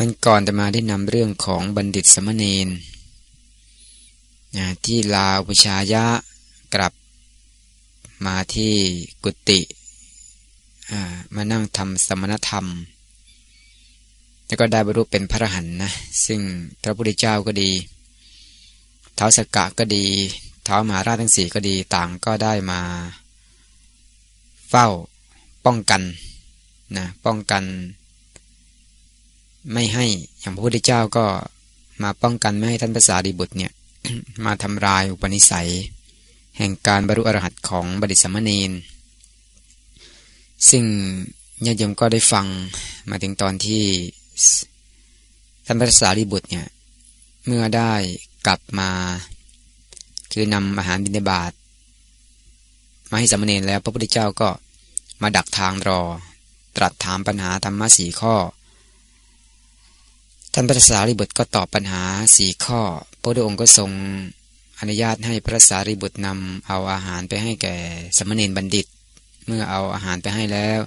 มันก่อนจะมาได้นำเรื่องของบัณฑิตสมณีนที่ลาวปชายะกลับมาที่กุติมานั่งทำสมณธรรม แล้วก็ได้บรรลุเป็นพระหันนะ ซึ่งพระพุทธเจ้าก็ดีเท้าสกกะก็ดีเท้ามหาราชทั้งสี่ก็ดีต่างก็ได้มา เฝ้าป้องกันนะป้องกัน ไม่ให้อย่างพระพุทธเจ้าก็มาป้องกันไม่ให้ท่านภาษาดีบุตรเนี่ยมาทำลายอุปนิสัย แห่งการบรรลุอรหัตของบดิสมณีนซึ่งญาติโยมก็ได้ฟังมาถึงตอนที่ท่านภาษาดีบุตรเนี่ยเมื่อได้กลับมา คือนำอาหารบิณฑบาตมาให้สมณีนแล้วพระพุทธเจ้าก็มาดักทางรอ ตรัสถามปัญหาธรรมะสี่ข้อ ท่านพระสารีบุตรก็ตอบปัญหาสี่ข้อ พระองค์ก็ทรงอนุญาตให้พระสารีบุตรนำเอาอาหารไปให้แก่สมณีนบัณฑิต เมื่อเอาอาหารไปให้แล้ว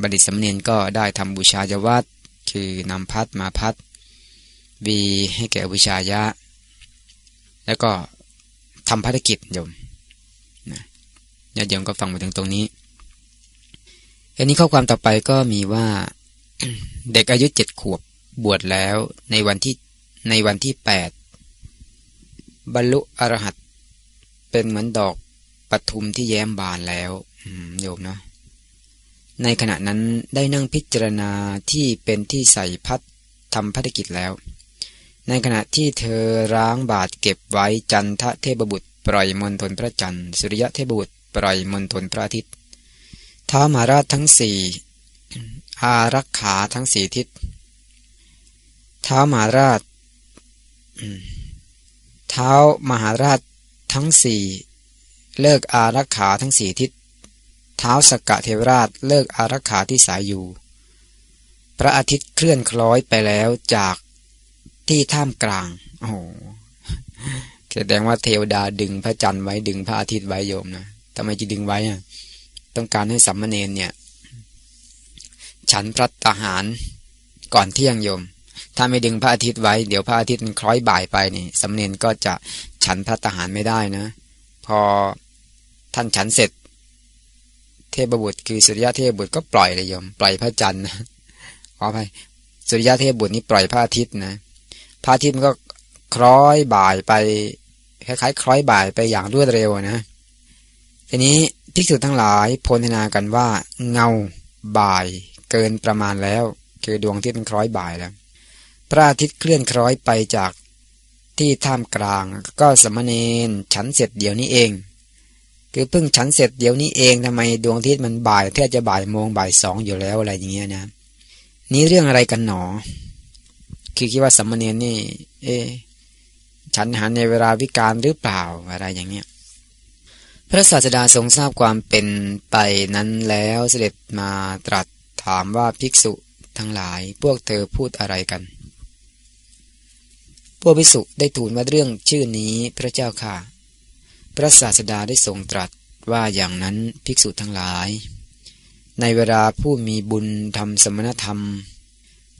บัณฑิตสมณีนก็ได้ทำบูชายวัตคือนำพัดมาพัดวีให้แก่บูชายะ แล้วก็ทำภารกิจโยมญาติโยมก็ฟังมาถึงตรงนี้อันนี้ข้อความต่อไปก็มีว่าเด็กอายุเจ็ดขวบบวชแล้วในวันที่ในวันที่แปดบรรลุอรหัตเป็นเหมือนดอกปทุมที่แย้มบานแล้วโยมเนาะในขณะนั้นได้นั่งพิจารณาที่เป็นที่ใส่พัดทำภารกิจแล้ว ในขณะที่เธอร้างบาดเก็บไว้จันทะเทพบุตร ปล่อยมนทนพระจันทร์สุริยะเทพบุตร ปล่อยมนทนพระอาทิตย์ท้ามาราชทั้งสี่ อารักขาทั้งสี่ทิศเท้ามหาราช เท้ามหาราชทั้งสี่เลิกอารักขาทั้งสี่ทิศ เท้าสกกะเทวราชเลิกอารักขาที่สายอยู่ พระอาทิตย์เคลื่อนคล้อยไปแล้วจากที่ท่ามกลาง โอ้โหแสดงว่าเทวดาดึงพระจันทร์ไว้ดึงพระอาทิตย์ไว้โยมนะทำไมจะดึงไว้อะต้องการให้สัมมาเนนเนี่ย ฉันพระตาหาร ก่อนเที่ยงโยม ถ้าไม่ดึงพระอาทิตย์ไว้ เดี๋ยวพระอาทิตย์มันคล้อยบ่ายไปนี่สำเนียนก็จะฉันพระตาหารไม่ได้นะ พอท่านฉันเสร็จ เทพบุตรคือสุริยะเทพบุตรก็ปล่อยเลยโยม ปล่อยพระจันทร์นะขออภัยสุริยะเทพบุตรนี่ปล่อยพระอาทิตย์นะ พระอาทิตย์มันก็คล้อยบ่ายไปคล้ายๆคล้อยบ่ายไปอย่างรวดเร็วนะ ทีนี้ภิกษุทั้งหลายโพลนากันว่า เงาบ่าย เกินประมาณแล้ว คือดวงที่เป็นคล้อยบ่ายแล้ว พระอาทิตย์เคลื่อนคล้อยไปจากที่ท่ามกลาง ก็สมณเณรฉันเสร็จเดี๋ยวนี้เอง คือเพิ่งฉันเสร็จเดี๋ยวนี้เองทำไมดวงอาทิตย์มันบ่ายแทบจะบ่ายโมงบ่ายสองอยู่แล้วอะไรอย่างเงี้ยนะ นี่เรื่องอะไรกันหนอ คือคิดว่าสมณเณรนี่ เอ๊ฉันหันในเวลาวิการหรือเปล่าอะไรอย่างเงี้ยพระศาสดาทรงทราบความเป็นไปนั้นแล้วเสด็จมาตรัส ถามว่าภิกษุทั้งหลายพวกเธอพูดอะไรกัน พวกภิกษุได้ทูลว่าเรื่องชื่อนี้พระเจ้าค่ะ พระศาสดาได้ทรงตรัสว่าอย่างนั้นภิกษุทั้งหลาย ในเวลาผู้มีบุญทำสมณธรรม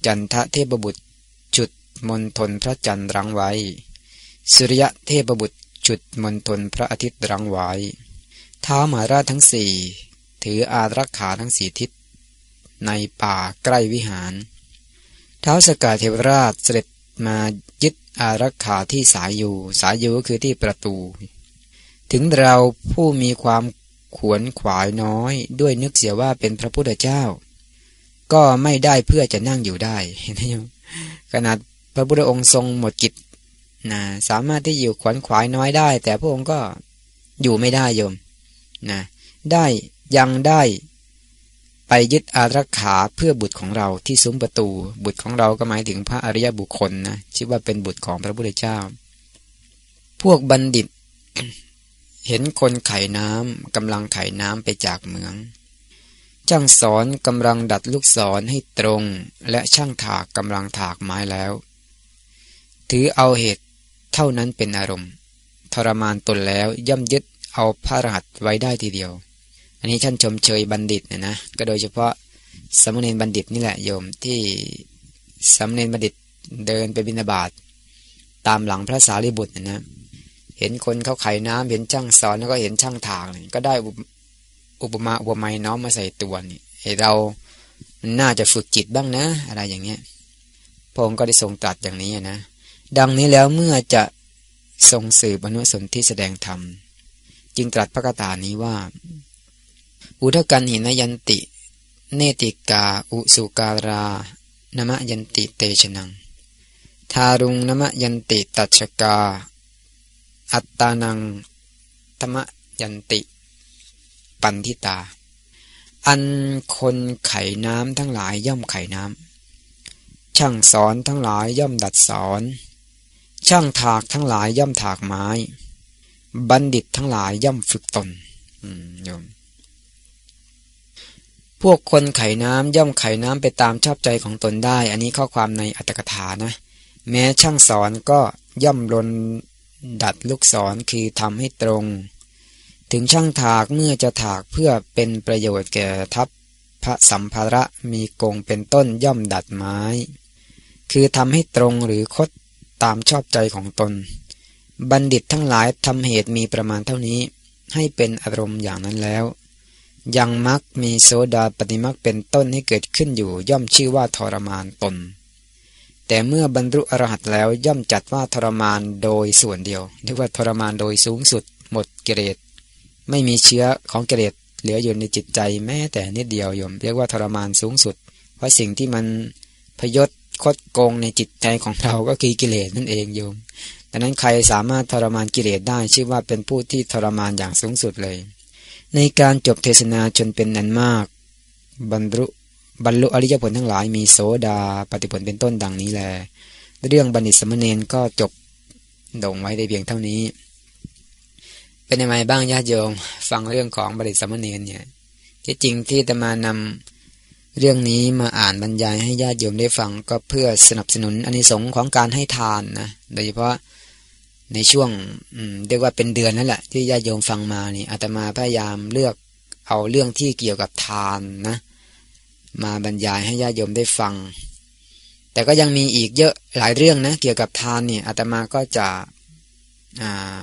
จันทะเทพบุตรจุดมนทนพระจันทร์รังไว้ สุริยะเทพบุตรจุดมนทนพระอาทิตย์รังไว้ท้ามหาราชทั้งสี่ถืออารักขาทั้งสี่ทิศ ในป่าใกล้วิหารเท้าสกาเทวราชเสด็จมายึดอารักขาที่สายอยู่ สายอยู่ก็คือที่ประตู ถึงเราผู้มีความขวนขวายน้อย ด้วยนึกเสียว่าเป็นพระพุทธเจ้า ก็ไม่ได้เพื่อจะนั่งอยู่ได้เห็นไหมขนาดพระพุทธองค์ทรงหมดกิจนะสามารถที่อยู่ขวนขวายน้อยได้ แต่พระองค์ก็อยู่ไม่ได้โยมนะได้ยังได้ ไปยึดอารักขาเพื่อบุตรของเราที่ซุ้มประตู บุตรของเราก็หมายถึงพระอริยบุคคลนะชื่อว่าเป็นบุตรของพระพุทธเจ้า พวกบัณฑิต เห็นคนไขน้ำกำลังไขน้ำไปจากเมือง ช่างสอนกำลังดัดลูกศรให้ตรง และช่างถากกำลังถากไม้แล้ว ถือเอาเหตุเท่านั้นเป็นอารมณ์ ทรมานตนแล้วย่ำยึดเอาพระรหัสไว้ได้ทีเดียว อันนี้ท่านชมเชยบัณฑิตนะนะก็โดยเฉพาะสมณีบัณฑิตนี่แหละโยมที่สมณีบัณฑิตเดินไปบินาบาตตามหลังพระสารีบุตรนะนะเห็นคนเขาไขน้ำเห็นช่างสอนแล้วก็เห็นช่างถากก็ได้อุปมาอุปไมยน้อมมาใส่ตัวนี่ให้เราน่าจะฝึกจิตบ้างนะ อะไรอย่างเงี้ยพระองค์ก็ได้ทรงตรัสอย่างนี้นะ ดังนี้แล้วเมื่อจะทรงสื่อบนุสนที่แสดงธรรม จึงตรัสพระคาถานี้ว่า อุทกันหินยันติ เนติกา อุสุการานมยันติเตชนัง ทารุงนมะยันติตัชกา อัตตานังธรรมยันติ ปันทิตา อันคนไขน้ำทั้งหลายย่อมไขน้ำ ช่างสอนทั้งหลายย่อมดัดสอน ช่างถากทั้งหลายย่อมถากไม้ บัณฑิตทั้งหลายย่อมฝึกตนโยม พวกคนไขน้ำย่อมไขน้ำไปตามชอบใจของตนได้ อันนี้ข้อความในอัตถกถานะ แม้ช่างสอนก็ย่อมลนดัดลูกศรคือทำให้ตรง ถึงช่างถากเมื่อจะถากเพื่อเป็นประโยชน์แก่ทัพพระสัมภาระมีกงเป็นต้นย่อมดัดไม้ คือทำให้ตรงหรือคดตามชอบใจของตน บัณฑิตทั้งหลายทำเหตุมีประมาณเท่านี้ ให้เป็นอารมณ์อย่างนั้นแล้ว ยังมักมีโซดาปฏิมักเป็นต้นให้เกิดขึ้นอยู่ย่อมชื่อว่าทรมานตน แต่เมื่อบรรลุอรหัตแล้วย่อมจัดว่าทรมานโดยส่วนเดียวเรียกว่าทรมานโดยสูงสุด หมดเกรดไม่มีเชื้อของกิเลสเหลืออยู่ในจิตใจแม้แต่นิดเดียวโยม เรียกว่าทรมานสูงสุด เพราะสิ่งที่มันพยศคดโกงในจิตใจของเราก็คือกิเลสนั่นเองโยมดังนั้นใครสามารถทรมานกิเลสได้ชื่อว่าเป็นผู้ที่ทรมานอย่างสูงสุดเลย ในการจบเทศนาจนเป็นนันมาก บรรลุบรรลุอริยผลทั้งหลายมีโสดาปฏิผลเป็นต้นดังนี้แล เรื่องบัณฑิตสมณเณรก็จบดงไว้ได้เพียงเท่านี้ เป็นยังไงบ้างญาติโยม ฟังเรื่องของบริสมณีเนี่ยที่จริงที่จะมานำเรื่องนี้มาอ่านบรรยายให้ญาติโยมได้ฟังก็เพื่อสนับสนุนอนนิสงส์ของการให้ทานนะโดยเฉพาะ ในช่วงเรียกว่าเป็นเดือนนั่นแหละ ที่ญาติโยมฟังมานี่อาตมาพยายามเลือกเอาเรื่องที่เกี่ยวกับทานนะ มาบรรยายให้ญาติโยมได้ฟัง แต่ก็ยังมีอีกเยอะหลายเรื่องนะเกี่ยวกับทานเนี่ยอาตมาก็จะ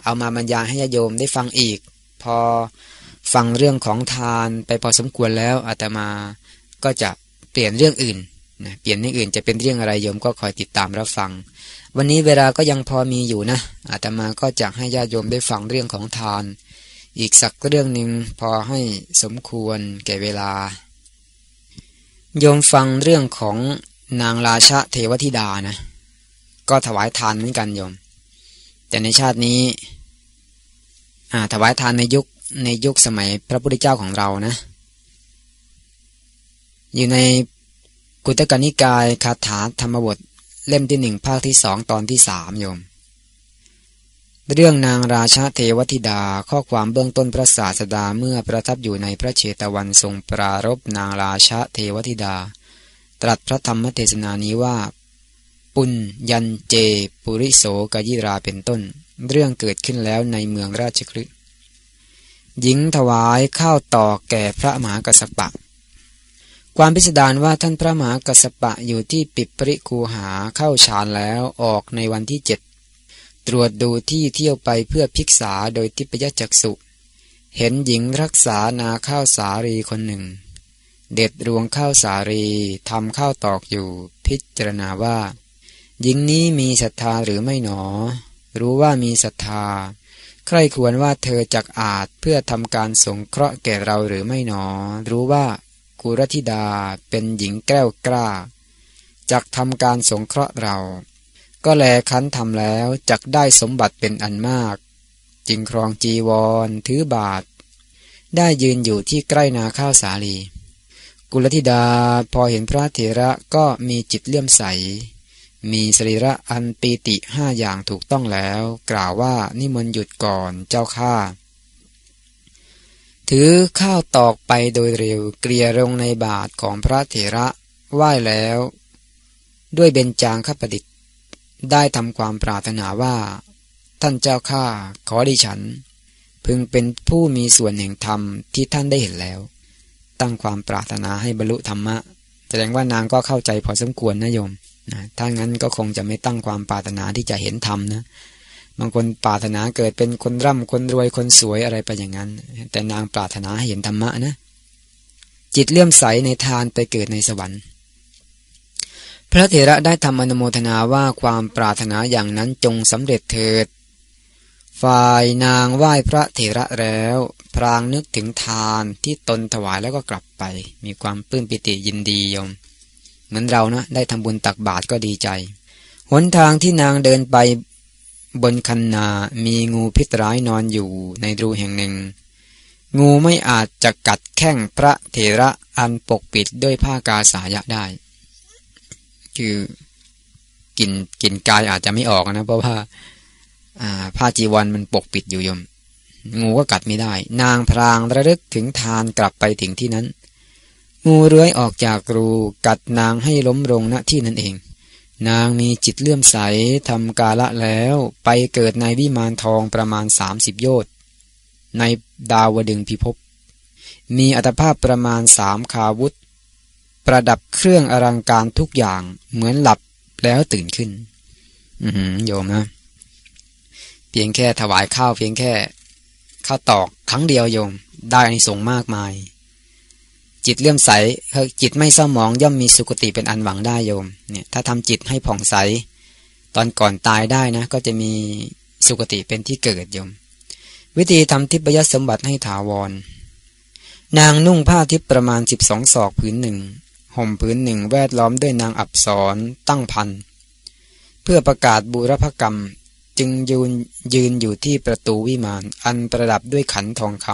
เอามาบรรยายให้ญาโยมได้ฟังอีก พอฟังเรื่องของทานไปพอสมควรแล้วอาตมาก็จะเปลี่ยนเรื่องอื่น นะเปลี่ยนเรื่องอื่นจะเป็นเรื่องอะไรโยมก็คอยติดตามรับฟัง วันนี้เวลาก็ยังพอมีอยู่นะอาตมาก็จะให้ญาติโยมได้ฟังเรื่องของทาน อีกสักเรื่องหนึ่งพอให้สมควรแก่เวลา โยมฟังเรื่องของนางราชาเทวธิดานะ ก็ถวายทานเหมือนกันโยม แต่ในชาตินี้ถวายทานในยุคในยุคสมัยพระพุทธเจ้าของเรานะ อยู่ใน กุตกนิกายคาถาธรรมบทเล่มที่หนึ่งภาคที่สองตอนที่สามโยม เรื่องนางราชาเทวธิดาข้อความเบื้องต้นพระศาสดาเมื่อประทับอยู่ในพระเชตวันทรงปรารบนางราชาเทวธิดา ตรัสพระธรรมเทศนานี้ว่า ปุญยันเจ ปุริโสกยิราเป็นต้น เรื่องเกิดขึ้นแล้วในเมืองราชคลึหญิงถวายข้าวต่อแก่พระมหากษัตริย์ ความพิสดารว่าท่านพระมหากษัตริย์อยู่ที่ปิปริคูหาเข้าฌานแล้วออกในวันที่เจ็ดตรวจดูที่เที่ยวไปเพื่อพิกษาโดยทิพยจักษุ เห็นหญิงรักษานาข้าวสารีคนหนึ่ง เด็ดรวงข้าวสารีทำข้าวตอกอยู่พิจารณาว่า หญิงนี้มีศรัทธาหรือไม่หนอ รู้ว่ามีศรัทธา ใครควรว่าเธอจักอาจเพื่อทำการสงเคราะห์แก่เราหรือไม่หนอ รู้ว่า กุรธิดาเป็นหญิงแก้วกล้าจักทำการสงเคราะห์เรา ก็แลคันทำแล้วจักได้สมบัติเป็นอันมากจิงครองจีวรถือบาท ได้ยืนอยู่ที่ใกล้นาข้าวสาลี กุลธิดาพอเห็นพระเถระก็มีจิตเลื่อมใส มีสรีระอันปีติห้าอย่างถูกต้องแล้ว กล่าวว่านิมนต์หยุดก่อนเจ้าข้า ถือข้าวตอกไปโดยเร็วเกลียลงในบาทของพระเถระไหว้แล้ว ด้วยเบญจางคประดิษฐ์ ได้ทำความปรารถนาว่า ท่านเจ้าข้าขอดิฉัน พึงเป็นผู้มีส่วนแห่งธรรมที่ท่านได้เห็นแล้ว ตั้งความปรารถนาให้บรรลุธรรมะ แสดงว่านางก็เข้าใจพอสมควรนะโยมนะถ้างั้นก็คงจะไม่ตั้งความปรารถนาที่จะเห็นธรรมนะ บางคนปรารถนาเกิดเป็นคนร่ำคนรวยคนสวยอะไรไปอย่างนั้น แต่นางปรารถนาให้เห็นธรรมะนะ จิตเลื่อมใสในทานไปเกิดในสวรรค์ พระเถระได้ทำอนุโมทนาว่าความปรารถนาอย่างนั้นจงสำเร็จเถิด ฝ่ายนางไหว้พระเถระแล้ว พรางนึกถึงทานที่ตนถวายแล้วก็กลับไป มีความปลื้มปิติยินดียม เหมือนเรานะได้ทำบุญตักบาตรก็ดีใจ หนทางที่นางเดินไป บนคันนามีงูพิษร้ายนอนอยู่ในรูแห่งหนึ่ง งูไม่อาจจะกัดแข้งพระเถระอันปกปิดด้วยผ้ากาสายะได้ คือกลิ่นกลิ่นกายอาจจะไม่ออกนะ เพราะว่าผ้าจีวรมันปกปิดอยู่ยม งูก็กัดไม่ได้ นางพรางระลึกถึงทานกลับไปถึงที่นั้น งูเรื้อยออกจากรูกัดนางให้ล้มลงณที่นั้นเอง นางมีจิตเลื่อมใสทำกาละแล้วไปเกิดในวิมานทองประมาณสามสิบโยชน์ในดาวดึงพิภพมีอัตภาพประมาณสามคาวุธ ประดับเครื่องอลังการทุกอย่างเหมือนหลับแล้วตื่นขึ้น อืโยมนะ เพียงแค่ถวายข้าวเพียงแค่ข้าวตอกครั้งเดียวโยม ได้ในสงมากมาย จิตเลื่อมใสจิตไม่เศร้าหมองย่อมมีสุคติเป็นอันหวังได้โยมเนี่ยถ้าทำจิตให้ผ่องใส ตอนก่อนตายได้นะ ก็จะมีสุคติเป็นที่เกิดโยม วิธีทำทิพยสมบัติให้ถาวร นางนุ่งผ้าทิพประมาณสิบสองศอกผืนหนึ่งห่มผืนหนึ่งแวดล้อมด้วยนางอับสรตั้งพันเพื่อประกาศบูรพกรรมจึงยืนยืนอยู่ที่ประตูวิมาน อันประดับด้วยขันทองค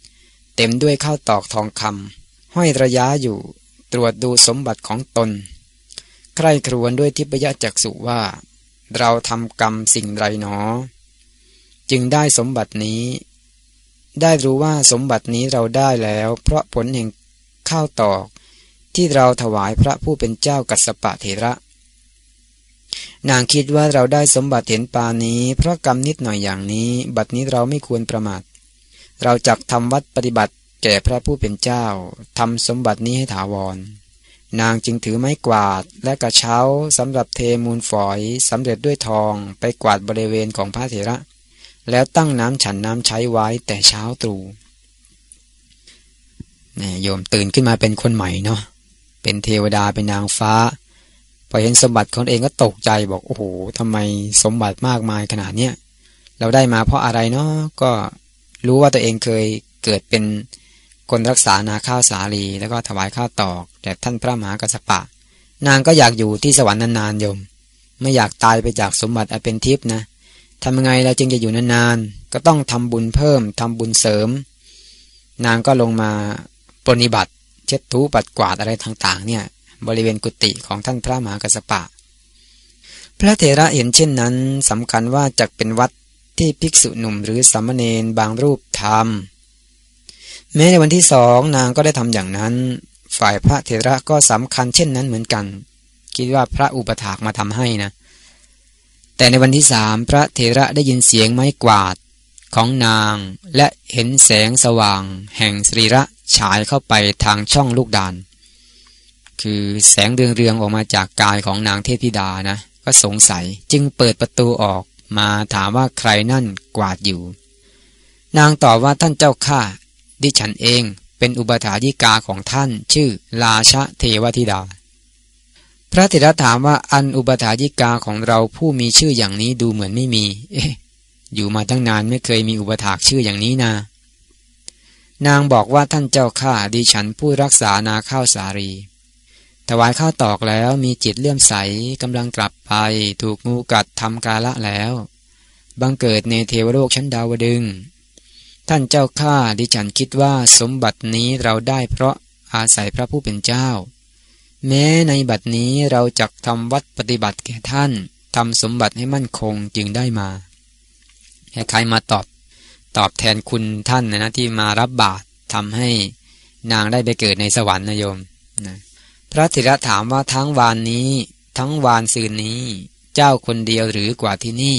ำเต็มด้วยข้าวตอกทองคำ ห้อยระยะอยู่ตรวจดูสมบัติของตน ใคร่ครวญด้วยทิพยจักษุว่า เราทำกรรมสิ่งไรหนอ จึงได้สมบัตินี้ ได้รู้ว่าสมบัตินี้เราได้แล้ว เพราะผลแห่งข้าวตอก ที่เราถวายพระผู้เป็นเจ้ากัสปะเถระ นางคิดว่าเราได้สมบัติเห็นปานี้ เพราะกรรมนิดหน่อยอย่างนี้ บัดนี้เราไม่ควรประมาทเราจักทำวัดปฏิบัติ แก่พระผู้เป็นเจ้าทำสมบัตินี้ให้ถาวร นางจึงถือไม้กวาดและกระเช้าสำหรับเทมูลฝอยสำเร็จด้วยทองไปกวาดบริเวณของพระเถระ แล้วตั้งน้ำฉันน้ำใช้ไว้แต่เช้าตรู่นี่โยมตื่นขึ้นมาเป็นคนใหม่เนาะเป็นเทวดาเป็นนางฟ้า พอเห็นสมบัติคนเองก็ตกใจบอกโอ้โหทำไมสมบัติมากมายขนาดเนี้ยเราได้มาเพราะอะไรเนาะก็รู้ว่าตัวเองเคยเกิดเป็น คนรักษานาข้าวสาลีแล้วก็ถวายข้าวตอกแด่ท่านพระมหากัสปะ นางก็อยากอยู่ที่สวรรค์นานๆโยม ไม่อยากตายไปจากสมบัติอันเป็นทิพย์นะทำยังไงเราจึงจะอยู่นานๆก็ต้องทำบุญเพิ่มทำบุญเสริม นางก็ลงมาปฏิบัติ เช็ดถูปัดกวาดอะไรต่างๆ เนี่ย บริเวณกุฏิของท่านพระมหากัสปะ พระเถระเห็นเช่นนั้นสำคัญว่าจะเป็นวัดที่ภิกษุหนุ่มหรือสามเณรบางรูปทำ แม้ในวันที่สองนางก็ได้ทำอย่างนั้น ฝ่ายพระเถระก็สำคัญเช่นนั้นเหมือนกัน คิดว่าพระอุปถากมาทำให้นะ แต่ในวันที่สามพระเถระได้ยินเสียงไม้กวาดของนางและเห็นแสงสว่าง แห่งสรีระฉายเข้าไปทางช่องลูกดานคือแสงเรืองๆออกมาจากกายของนางเทพธิดานะ ก็สงสัยจึงเปิดประตูออกมาถามว่าใครนั่นกวาดอยู่ นางตอบว่าท่านเจ้าข้า ดิฉันเองเป็นอุปถายิกาของท่านชื่อราชเทวธิดา พระเถระถามว่าอันอุปถายิกาของเราผู้มีชื่ออย่างนี้ดูเหมือนไม่มี เอ๊ะอยู่มาตั้งนานไม่เคยมีอุปถากชื่ออย่างนี้นานางบอกว่าท่านเจ้าข้าดิฉันผู้รักษานาข้าวสารีถวายข้าวตอกแล้วมีจิตเลื่อมใสกำลังกลับไป ถูกงูกัดทำกาละแล้ว บังเกิดในเทวโลกชั้นดาวดึง ท่านเจ้าข้าดิฉันคิดว่าสมบัตินี้เราได้เพราะอาศัยพระผู้เป็นเจ้า แม้ในบัดนี้เราจักทำวัดปฏิบัติแก่ท่านทำสมบัติให้มั่นคงจึงได้มาใครมาตอบตอบแทนคุณท่านนะนะที่มารับบาตรทำให้นางได้ไปเกิดในสวรรค์นะโยมนะพระธิระถามว่าทั้งวานนี้ ทั้งวานซืนนี้ เจ้าคนเดียวหรือกว่าที่นี่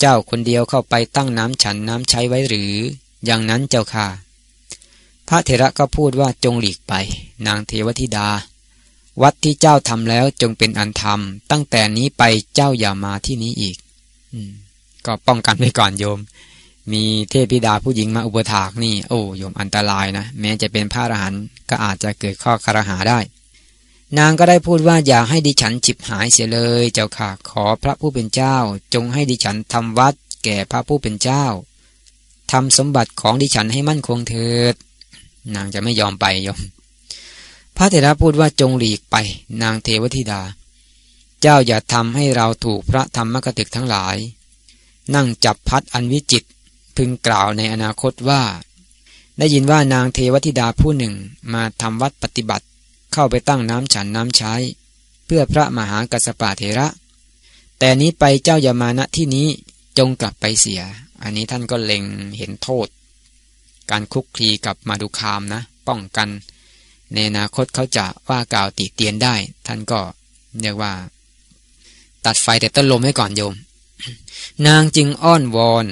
เจ้าคนเดียวเข้าไปตั้งน้ำฉันน้ำใช้ไว้หรือ อย่างนั้นเจ้าค่ะ พระเถระก็พูดว่าจงหลีกไป นางเทวธิดา วัดที่เจ้าทำแล้วจงเป็นอันธรรมตั้งแต่นี้ไปเจ้าอย่ามาที่นี้อีก อืม ก็ป้องกันไว้ก่อนโยม มีเทพธิดาผู้หญิงมาอุปถากนี่ โอ้โยมอันตรายนะแม้จะเป็นพระอรหันต์ก็อาจจะเกิดข้อคารหาได้ นางก็ได้พูดว่าอย่าให้ดิฉันฉิบหายเสียเลยเจ้าค่ะ ขอพระผู้เป็นเจ้า จงให้ดิฉันทำวัด แก่พระผู้เป็นเจ้าทำสมบัติของดิฉันให้มั่นคงเถิด นางจะไม่ยอมไปยม พระเถระพูดว่าจงหลีกไป นางเทวธิดา เจ้าอย่าทำให้เราถูกพระธรรมกติกทั้งหลาย นั่งจับพัดอันวิจิต พึงกล่าวในอนาคตว่า ได้ยินว่านางเทวธิดาผู้หนึ่งมาทำวัดปฏิบัติ เข้าไปตั้งน้ำฉันน้ำใช้ เพื่อพระมหากัสปะเถระ แต่นี้ไปเจ้าอย่ามาณที่นี้จงกลับไปเสีย อันนี้ท่านก็เล็งเห็นโทษ การคุกคลีกับมาดุคามนะ ป้องกัน ในอนาคตเขาจะว่ากล่าวติเตียนได้ ท่านก็เรียกว่า ตัดไฟแต่ต้นลมให้ก่อนโยม นางจึงอ้อนวอน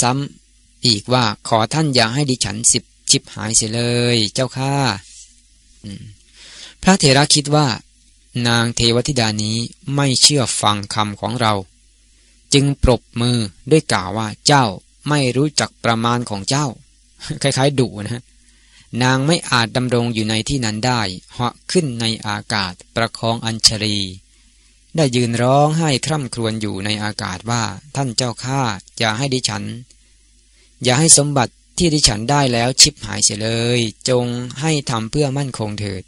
ซ้ำๆอีกว่าขอท่านอย่าให้ดิฉันสิบชิบหายเสียเลย เจ้าข้า พระเถระคิดว่า นางเทวธิดานี้ไม่เชื่อฟังคำของเรา จึงปรบมือด้วยกล่าวว่าเจ้าไม่รู้จักประมาณของเจ้า คล้ายๆดุนะ นางไม่อาจดำรงอยู่ในที่นั้นได้เหาะขึ้นในอากาศประคองอัญชรีได้ยืนร้องไห้คร่ำครวญอยู่ในอากาศว่าท่านเจ้าข้าอย่าให้ดิฉัน อย่าให้สมบัติที่ดิฉันได้แล้วชิบหายเสียเลย จงให้ทำเพื่อมั่นคงเถิด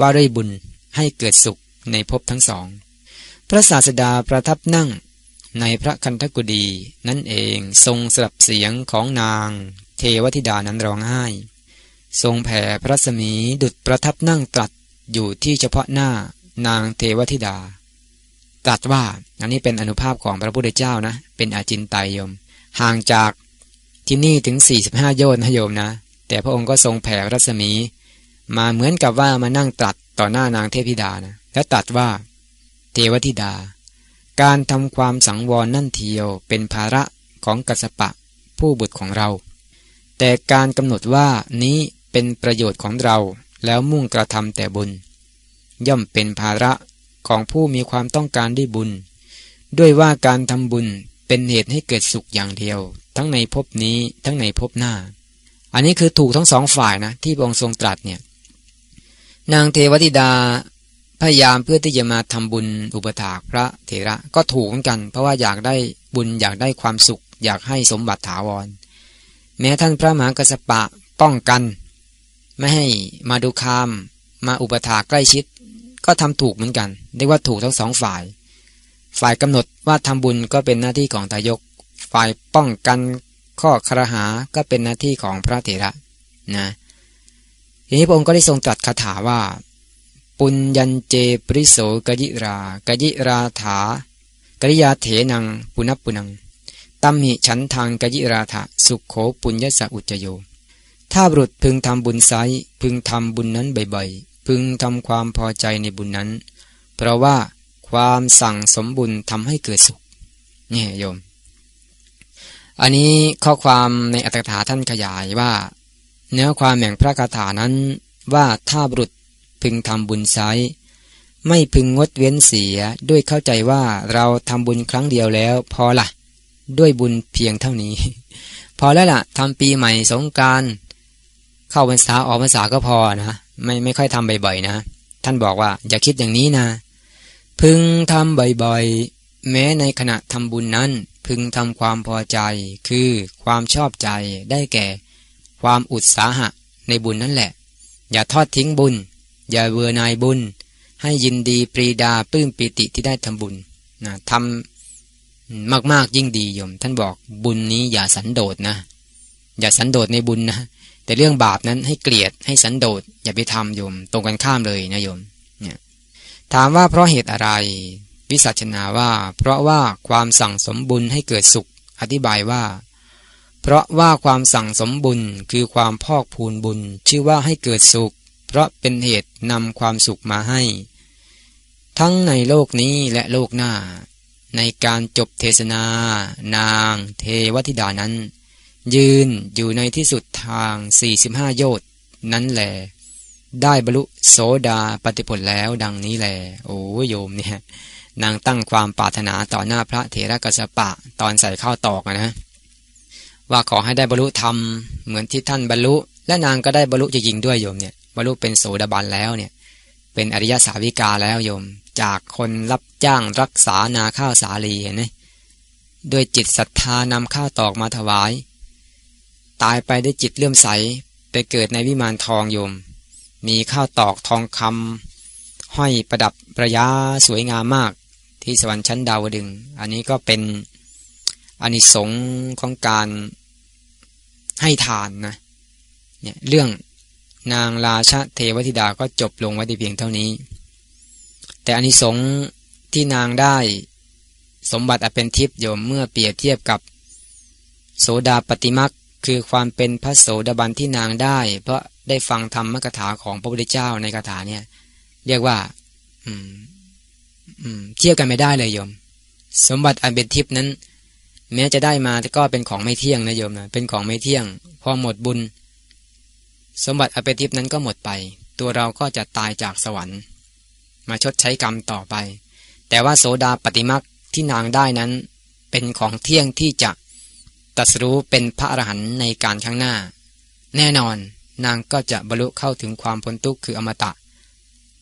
ว่าด้วยบุญให้เกิดสุขในภพทั้งสอง พระศาสดาประทับนั่งในพระคันธกุฎีนั่นเองทรงสลับเสียงของนาง เทวธิดานั้นร้องไห้ ทรงแผ่พระสมีดุดประทับนั่งตรัสอยู่ที่เฉพาะหน้านางเทวธิดา ตรัสว่าอันนี้เป็นอนุภาพของพระพุทธเจ้านะ เป็นอาจินไตยโยม ห่างจากที่นี่ถึง 45 โยชน์นะโยมนะ แต่พระองค์ก็ทรงแผ่รัศมี มาเหมือนกับว่ามานั่งตรัสต่อหน้านางเทพธิดานะและตรัสว่า เทวธิดา การทำความสังวรนั่นเทียวเป็นภาระของกัสปะผู้บุตรของเรา แต่การกำหนดว่านี้เป็นประโยชน์ของเราแล้วมุ่งกระทำแต่บุญ ย่อมเป็นภาระของผู้มีความต้องการได้บุญ ด้วยว่าการทำบุญเป็นเหตุให้เกิดสุขอย่างเดียว ทั้งในภพนี้ทั้งในภพหน้า อันนี้คือถูกทั้งสองฝ่ายนะที่พระองค์ทรงตรัสเนี่ย นางเทวธิดาพยายามเพื่อที่จะมาทำบุญอุปถากพระเถระก็ถูกเหมือนกัน เพราะว่าอยากได้บุญอยากได้ความสุข อยากให้สมบัติถาวร แม้ท่านพระมหากัสปะป้องกัน ไม่ให้มาดูคาม มาอุปถากใกล้ชิด ก็ทำถูกเหมือนกันเรียกว่าถูกทั้งสองฝ่าย ฝ่ายกำหนดว่าทำบุญก็เป็นหน้าที่ของตายก ฝ่ายป้องกันข้อครหาก็เป็นหน้าที่ของพระเถระนะ ทีนี้พระองค์ก็ได้ทรงตรัสคาถาว่า ปุญญันเจปริโสกยิรากยิราถากริยาเถนังปุณปุนังตัมหิฉันทางกยิราถะสุขโขปุญญสอุจโย ถ้าบุรุษพึงทำบุญไซพึงทำบุญนั้นบ่อยพึงทำความพอใจในบุญนั้น เพราะว่าความสั่งสมบุญทำให้เกิดสุขนี่โยม อันนี้ข้อความในอัตถกถาท่านขยายว่า เนื้อความแห่งพระคาถานั้นว่าถ้าบุรุษพึงทำบุญไซไม่พึงงดเว้นเสียด้วยเข้าใจว่าเราทำบุญครั้งเดียวแล้ว พอละด้วยบุญเพียงเท่านี้ พอแล้วละ่ะทำปีใหม่สงการเข้าพรรษาออกพรรษาก็พอนะไม่ไม่ค่อยทำบ่อยๆนะ ท่านบอกว่าอย่าคิดอย่างนี้นะ พึงทำบ่อยๆ แม้ในขณะทำบุญนั้น พึงทำความพอใจ คือความชอบใจได้แก่ ความอุตสาหะในบุญนั่นแหละ อย่าทอดทิ้งบุญ อย่าเบื่อนายบุญ ให้ยินดีปรีดาปลื้มปิติที่ได้ทำบุญนะทำมากๆยิ่งดีโยม ท่านบอกบุญนี้อย่าสันโดษนะ อย่าสันโดษในบุญนะ แต่เรื่องบาปนั้นให้เกลียดให้สันโดษอย่าไปทำโยม ตรงกันข้ามเลยนะโยมเนี่ยถามว่าเพราะเหตุอะไร วิสัชนาว่า เพราะว่าความสั่งสมบุญให้เกิดสุข อธิบายว่า เพราะว่าความสั่งสมบุญคือความพอกพูนบุญ ชื่อว่าให้เกิดสุข เพราะเป็นเหตุนำความสุขมาให้ ทั้งในโลกนี้และโลกหน้า ในการจบเทศนา นาง เทวธิดานั้น ยืนอยู่ในที่สุดทาง 45 โยชน์นั้นแหลได้บรรลุโสดาปฏิผลแล้วดังนี้แหลโอ้โยมเนี่ยนางตั้งความปรารถนาต่อหน้าพระเถระกสปะตอนใส่ข้าวตอกนะ ว่าขอให้ได้บรรลุธรรมเหมือนที่ท่านบรรลุ และนางก็ได้บรรลุจริงๆด้วยโยมเนี่ยบรรลุเป็นโสดาบันแล้วเนี่ย เป็นอริยสาวิกาแล้วโยม จากคนรับจ้างรักษานาข้าวสาลีเห็นไหมด้วยจิตศรัทธานำข้าวตอกมาถวาย ตายไปได้จิตเลื่อมใสไปเกิดในวิมานทองโยม มีข้าวตอกทองคำห้อยประดับประยาสวยงามมากที่สวรรค์ชั้นดาวดึง อันนี้ก็เป็นอานิสงส์ของการ ให้ทานนะเนี่ยเรื่องนางราชเทวธิดาก็จบลงไว้ที่เพียงเท่านี้ แต่อานิสงส์ที่นางได้สมบัติอเป็นทิพย์โยมเมื่อเปรียบเทียบกับ โสดาปฏิมักคือความเป็นพระโสดาบันที่นางได้ เพราะได้ฟังธรรมกถาของพระพุทธเจ้าในคาถาเนี่ยเรียกว่าอืมอืมเทียบกันไม่ได้เลยโยม สมบัติอันเป็นทิพย์นั้น แม้จะได้มาแต่ก็เป็นของไม่เที่ยงนะโยมนะเป็นของไม่เที่ยง พอหมดบุญ สมบัติอเปทิพนั้นก็หมดไป ตัวเราก็จะตายจากสวรรค์ มาชดใช้กรรมต่อไป แต่ว่าโสดาปฏิมักที่นางได้นั้น เป็นของเที่ยงที่จะตัสรู้เป็นพระอรหันต์ในการข้างหน้า แน่นอนนางก็จะบรรลุเข้าถึงความพ้นทุกข์คืออมตะ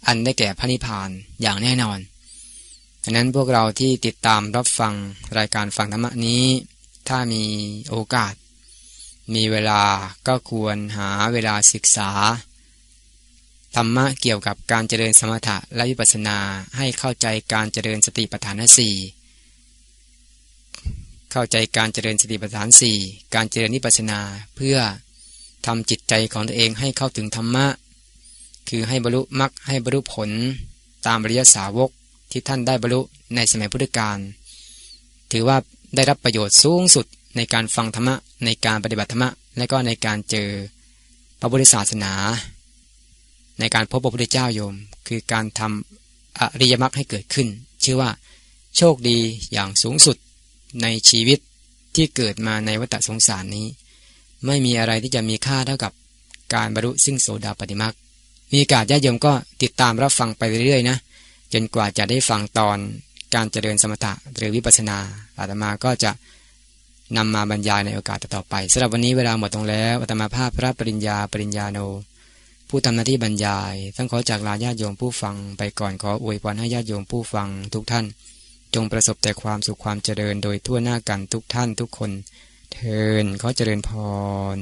อันได้แก่พระนิพพานอย่างแน่นอน ดังนั้นพวกเราที่ติดตามรับฟังรายการฟังธรรมนี้ ถ้ามีโอกาส มีเวลาก็ควรหาเวลาศึกษา ธรรมะเกี่ยวกับการเจริญสมถะและวิปัสสนาให้เข้าใจการเจริญสติปัฏฐานสี่เข้าใจการเจริญสติปัฏฐานสี่การเจริญนิพพานาเพื่อทำจิตใจของตัวเองให้เข้าถึงธรรมะ คือให้บรรลุมรรคให้บรรลุผลตามบริยสาวก ที่ท่านได้บรรลุในสมัยพุทธกาลถือว่าได้รับประโยชน์สูงสุดในการฟังธรรมะในการปฏิบัติธรรมะและก็ในการเจอพระพุทธศาสนา ในการพบพระพุทธเจ้าโยม คือการทำอริยมรรคให้เกิดขึ้น ชื่อว่า โชคดีอย่างสูงสุดในชีวิตที่เกิดมาในวัฏสงสารนี้ ไม่มีอะไรที่จะมีค่าเท่ากับการบรรลุซึ่งโสดาปฏิมาคมีโอการญาติโยมก็ติดตามรับฟังไปเรื่อยๆนะ จนกว่าจะได้ฟังตอนการเจริญสมถะหรือวิปัสสนาอาตมาก็จะนำมาบรรยายในโอกาสต่อไปสำหรับวันนี้เวลาหมดตรงแล้วอาตมาภาพพระปริญญาปริญญาโน ผู้ทำหน้าที่บรรยายต้องขอจากลาญาติโยมผู้ฟังไปก่อนขออวยพรให้ญาติโยมผู้ฟังทุกท่าน จงประสบแต่ความสุขความเจริญโดยทั่วหน้ากันทุกท่านทุกคน เทินขอเจริญพร